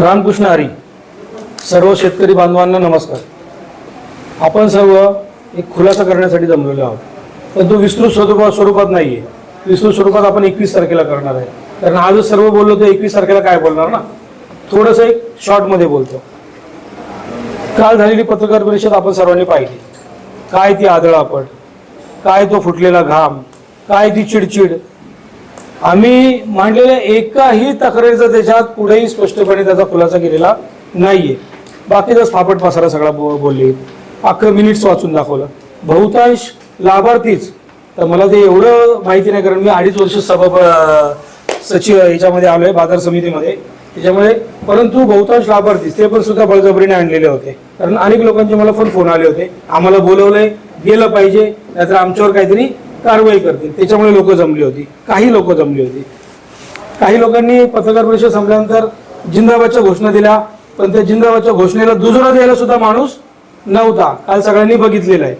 रामकृष्ण हरी सर्व शेतकरी बांधवांना नमस्कार. आपण सर्व एक खुलासा करण्यासाठी जमलेलो आहोत. पण तो विस्तृत स्वरूपात स्वरूपात नाही आहे विस्तृत स्वरूपात आपण एकवीस तारखेला करणार आहे. कारण आजच सर्व बोललो तर एकवीस तारखेला काय बोलणार ना? थोडंसं एक शॉर्टमध्ये बोलतो. काल झालेली पत्रकार परिषद आपण सर्वांनी पाहिली. काय ती आदळापट? काय तो फुटलेला घाम? काय ती चिडचिड? आम्ही मांडलेल्या एकाही तक्रारीचा त्याच्यात पुढेही स्पष्टपणे त्याचा खुलासा केलेला नाहीये. बाकीचा फापट पसारा सगळा बो- बोलले अख्खं मिनिट्स वाचून दाखवलं. बहुतांश लाभार्थीच तर मला ते एवढं माहिती नाही कारण मी अडीच वर्ष सभा सचिव याच्यामध्ये आलो आहे बाजार समितीमध्ये. त्याच्यामुळे परंतु बहुतांश लाभार्थीच ते पण सुद्धा बळजबरीने आणलेले होते. कारण अनेक लोकांचे मला पण फोन आले होते. आम्हाला बोलवलंय गेलं पाहिजे नाहीतर आमच्यावर काहीतरी कारवाई करतील. त्याच्यामुळे लोक जमली होती. काही लोक जमली होती. काही लोकांनी पत्रकार परिषद संपल्यानंतर जिंदाबादच्या घोषणा दिल्या. पण त्या जिंदाबादच्या घोषणेला दुजोरा द्यायला सुद्धा माणूस नव्हता. काल सगळ्यांनी बघितलेला आहे.